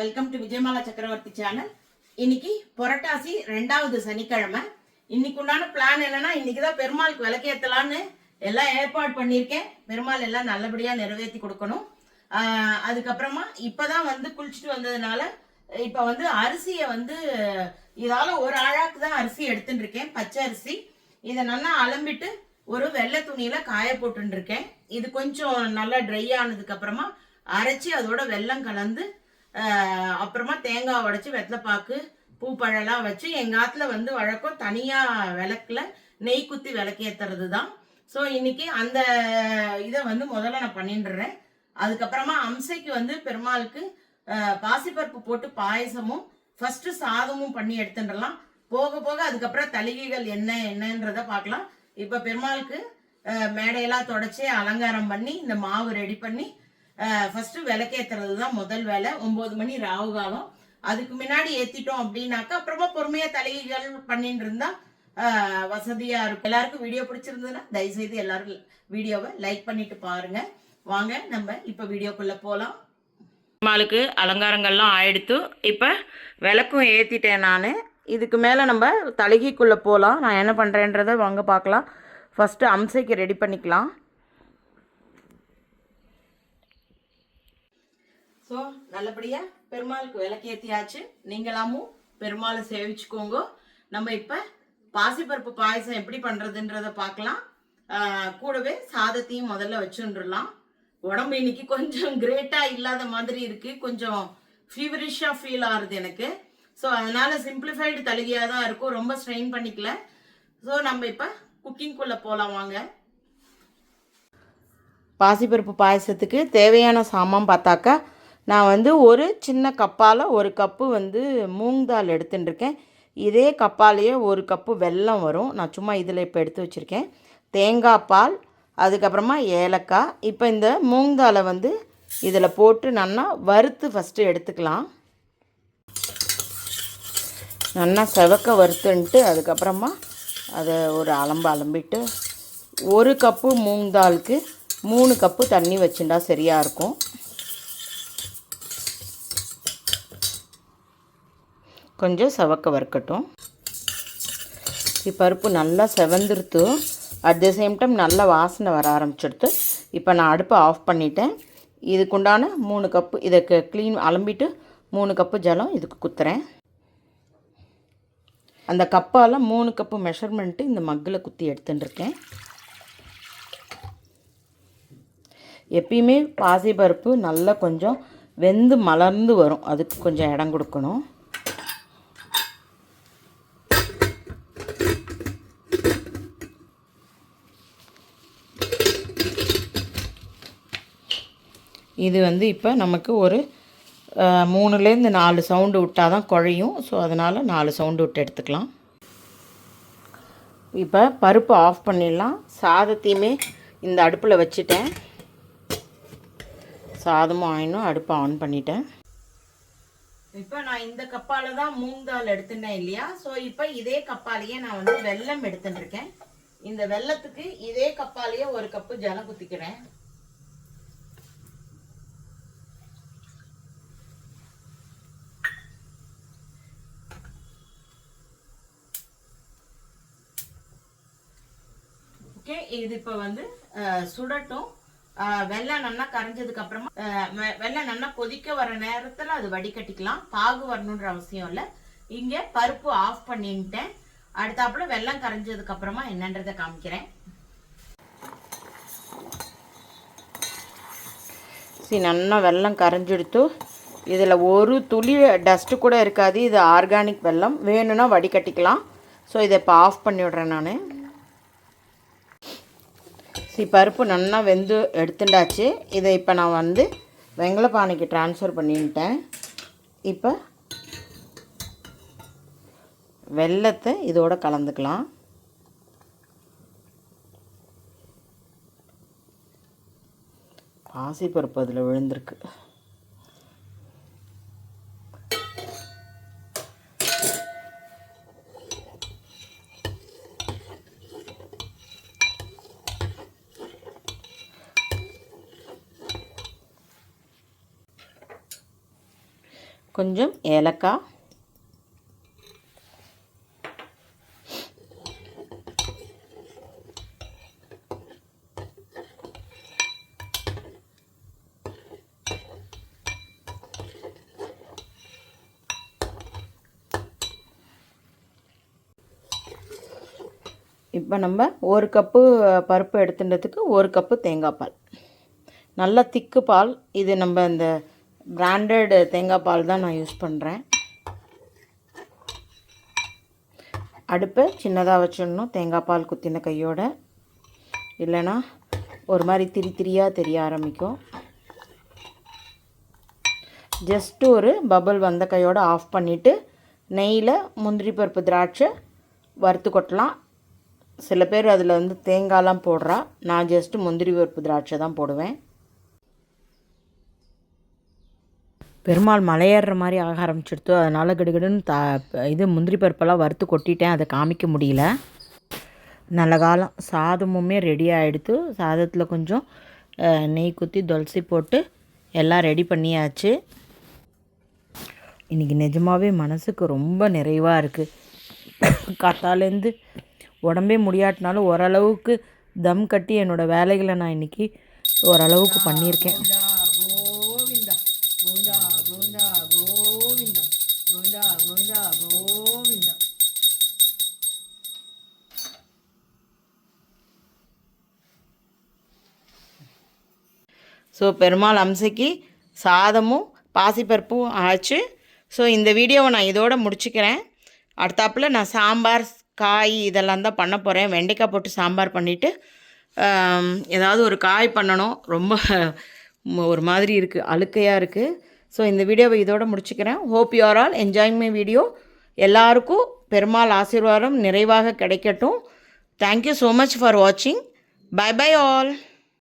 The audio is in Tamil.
வெல்கம் டு விஜயமாலா சக்கரவர்த்தி சேனல் இன்னைக்கு புரட்டாசி ரெண்டாவது சனிக்கிழமை. இன்னைக்கு உண்டான பிளான் என்னன்னா இன்னைக்கு தான் பெருமாளுக்கு விளக்கேத்தலான்னு எல்லாம் ஏற்பாடு பண்ணியிருக்கேன். பெருமாள் எல்லாம் நல்லபடியா நிறைவேற்றி கொடுக்கணும். அதுக்கப்புறமா இப்பதான் வந்து குளிச்சுட்டு வந்ததுனால இப்ப வந்து அரிசியை வந்து இதால ஒரு ஆழாக்கு தான் அரிசி எடுத்துட்டு இருக்கேன் பச்சை அரிசி. இதை நல்லா அலம்பிட்டு ஒரு வெள்ளை துணியில காய போட்டுருக்கேன் இருக்கேன் இது கொஞ்சம் நல்லா ட்ரை ஆனதுக்கு அப்புறமா அரைச்சி அதோட வெல்லம் கலந்து அப்புறமா தேங்காய் உடைச்சி வெத்தலைப்பாக்கு பூ பழம்லாம் வச்சு எங்கள் ஆற்றுல வந்து வழக்கம் தனியாக விளக்கில் நெய் குத்தி விளக்கேத்துறது தான் ஸோ இன்னைக்கு அந்த இதை வந்து முதல்ல நான் பண்ணிடுறேன் அதுக்கப்புறமா அம்சைக்கு வந்து பெருமாளுக்கு பாசிப்பருப்பு போட்டு பாயசமும் ஃபர்ஸ்ட் சாதமும் பண்ணி எடுத்துடலாம் போக போக அதுக்கப்புறம் தலிகைகள் என்ன என்னன்றத பார்க்கலாம். இப்போ பெருமாளுக்கு மேடையெல்லாம் தொடச்சி அலங்காரம் பண்ணி இந்த மாவு ரெடி பண்ணி ஃபர்ஸ்ட் விளக்கேத்துறது தான் முதல் வேலை. ஒன்பது மணி ராவு காலம். அதுக்கு முன்னாடி ஏற்றிட்டோம் அப்படின்னாக்கா அப்புறமா பொறுமையாக தலைகள் பண்ணிட்டு இருந்தா வசதியாக இருக்கும். எல்லாருக்கும் வீடியோ பிடிச்சிருந்ததுன்னா தயவுசெய்து எல்லாரும் வீடியோவை லைக் பண்ணிட்டு பாருங்க. வாங்க நம்ம இப்போ வீடியோக்குள்ளே போகலாம் பெருமாளுக்கு அலங்காரங்கள்லாம் ஆயிடுத்து. இப்போ விளக்கும் ஏற்றிட்டேன் நான். இதுக்கு மேலே நம்ம தலகிக்குள்ளே போகலாம் நான் என்ன பண்ணுறேன்றதை வாங்க பார்க்கலாம். ஃபஸ்ட்டு அம்சைக்கு ரெடி பண்ணிக்கலாம். ஸோ நல்லபடியாக பெருமாளுக்கு விளக்கேற்றியாச்சு நீங்களாமும் பெருமாளை சேவிச்சுக்கோங்க. நம்ம இப்போ பாசிப்பருப்பு பாயசம் எப்படி பண்ணுறதுன்றத பார்க்கலாம். கூடவே சாதத்தையும் முதல்ல வச்சுட்டுலாம் உடம்பு இன்னைக்கு கொஞ்சம் கிரேட்டா இல்லாத மாதிரி இருக்கு. கொஞ்சம் ஃபீவரிஷா ஃபீல் ஆகுது எனக்கு. ஸோ அதனால சிம்பிளிஃபைடு தழுகியாக தான் இருக்கும். ரொம்ப ஸ்ட்ரெயின் பண்ணிக்கல. ஸோ நம்ம இப்போ குக்கிங்குள்ள போகலாம் வாங்க. பாசிப்பருப்பு பாயசத்துக்கு தேவையான சாமான் பார்த்தாக்கா நான் வந்து ஒரு சின்ன கப்பால் ஒரு கப்பு வந்து மூங் தால் எடுத்துட்டுருக்கேன். இதே கப்பாலேயே ஒரு கப்பு வெல்லம் வரும். நான் சும்மா இதில் இப்போ எடுத்து வச்சுருக்கேன். தேங்காய் பால் அதுக்கப்புறமா ஏலக்காய். இப்போ இந்த மூங் தாலை வந்து இதில் போட்டு நல்லா வறுத்து ஃபஸ்ட்டு எடுத்துக்கலாம். நல்லா செவக்க வறுத்துன்ட்டு அதுக்கப்புறமா அதை ஒரு அலம்பு அலம்பிட்டு ஒரு கப்பு மூங்தாலுக்கு மூணு கப்பு தண்ணி வச்சுட்டா சரியாக இருக்கும். கொஞ்சம் செவக்க வறுக்கட்டும். இப்போ பருப்பு நல்லா செவந்துருத்து அட் த சேம் டைம் நல்லா வாசனை வர ஆரம்பிச்சிடுத்து. இப்போ நான் அடுப்பை ஆஃப் பண்ணிட்டேன். இதுக்குண்டான மூணு கப்பு இதுக்கு க்ளீன் அலம்பிட்டு மூணு கப்பு ஜலம் இதுக்கு குத்துறேன். அந்த கப்பால் மூணு கப்பு மெஷர்மெண்ட்டு இந்த மக்கில் குத்தி எடுத்துட்டுருக்கேன். எப்பயுமே பாசி பருப்பு நல்லா கொஞ்சம் வெந்து மலர்ந்து வரும். அதுக்கு கொஞ்சம் இடம் கொடுக்கணும். இது வந்து இப்போ நமக்கு ஒரு மூணுலேருந்து நாலு சவுண்டு விட்டால் தான் குழையும். ஸோ அதனால் நாலு சவுண்டு விட்டு எடுத்துக்கலாம். இப்போ பருப்பு ஆஃப் பண்ணிடலாம். சாதத்தையுமே இந்த அடுப்பில் வச்சுட்டேன். சாதமும் ஆயினும் அடுப்பை ஆன் பண்ணிட்டேன். இப்போ நான் இந்த கப்பால தான் மூங்கால் எடுத்துட்டேன் இல்லையா? ஸோ இப்போ இதே கப்பாலேயே நான் வந்து வெல்லம் எடுத்துட்டுருக்கேன் இந்த வெல்லத்துக்கு இதே கப்பாலேயே ஒரு கப்பு ஜலம் குத்திக்கிறேன். ஓகே இது இப்போ வந்து சுடட்டும். வெள்ளம் நல்லா கரைஞ்சதுக்கு அப்புறமா வெ- வெள்ளம் நல்லா கொதிக்க வர நேரத்தில் அது வடிகட்டிக்கலாம். பாகு வரணுன்ற அவசியம் இல்லை. இங்கே பருப்பு ஆஃப் பண்ணிட்டேன். அடுத்தாப்புல வெள்ளம் கரைஞ்சதுக்கு அப்புறமா என்னன்றதை காமிக்கிறேன். சரி நல்லா வெல்லம் கரைஞ்செடுத்து இதில் ஒரு துளி டஸ்ட்டு கூட இருக்காது. இது ஆர்கானிக் வெல்லம் வேணும்னா வடிகட்டிக்கலாம். ஸோ இதை இப்போ ஆஃப் பண்ணிவிடுறேன் நான். சி பருப்பு நல்லா வெந்து எடுத்துட்டாச்சு இதை இப்போ நான் வந்து வெங்கலப்பானைக்கு ட்ரான்ஸ்ஃபர் பண்ணிட்டேன். இப்போ வெள்ளத்தை இதோட கலந்துக்கலாம். பாசிப்பருப்பு அதில் விழுந்திருக்கு. கொஞ்சம் ஏலக்காய். இப்போ நம்ம ஒரு கப்பு பருப்பு எடுத்துன்றதுக்கு ஒரு கப்பு தேங்காய் பால். நல்ல திக்கு பால். இது நம்ம இந்த பிராண்டட் தேங்காய் பால் தான் நான் யூஸ் பண்ணுறேன் அடுப்பை சின்னதாக வச்சிடணும் தேங்காய் பால் குத்தின கையோட. இல்லைன்னா ஒரு மாதிரி திரி திரியாக தெரிய ஆரம்பிக்கும். ஜஸ்ட்டு ஒரு பபுள் வந்த கையோடு ஆஃப் பண்ணிவிட்டு நெய்யில் முந்திரி பருப்பு திராட்சை வறுத்து கொட்டலாம். சில பேர் அதில் வந்து தேங்காய்லாம் போடுறா. நான் ஜஸ்ட்டு முந்திரி பருப்பு திராட்சை தான் போடுவேன். பெருமாள் மலையேறுற மாதிரி ஆக ஆரம்பிச்சிடுத்து. அதனால் கிடுகிடுன்னு த இது முந்திரி பருப்பெல்லாம் வறுத்து கொட்டிட்டேன். அதை காமிக்க முடியல. நல்ல காலம். சாதமுமே ரெடி ஆகிடுத்து சாதத்தில் கொஞ்சம் நெய் குத்தி துளசி போட்டு எல்லாம் ரெடி பண்ணியாச்சு. இன்றைக்கி நிஜமாகவே மனசுக்கு ரொம்ப நிறைவாக இருக்குது காத்தாலேருந்து உடம்பே முடியாட்டினாலும் ஓரளவுக்கு தம் கட்டி என்னோடய வேலைகளை நான் இன்றைக்கி ஓரளவுக்கு பண்ணியிருக்கேன். கோவிந்தா கோவிந்தா கோவிந்தா கோவிந்தா கோவிந்தா ஸோ பெருமாள் அம்சைக்கு சாதமும் பாசிப்பருப்பும் ஆச்சு. ஸோ இந்த வீடியோவை நான் இதோடு முடிச்சுக்கிறேன். அடுத்தாப்புல நான் சாம்பார் காய் இதெல்லாம் தான் பண்ண போகிறேன் வெண்டைக்காய் போட்டு சாம்பார் பண்ணிவிட்டு ஏதாவது ஒரு காய் பண்ணணும். ரொம்ப ஒரு மாதிரி இருக்குது அழுக்கையாக இருக்குது ஸோ இந்த வீடியோவை இதோட முடிச்சுக்கிறேன். Hope you are all enjoying my video எல்லாருக்கும் பெருமாள் ஆசீர்வாதம் நிறைவாக கிடைக்கட்டும். Thank you so much for வாட்சிங் பை பை ஆல்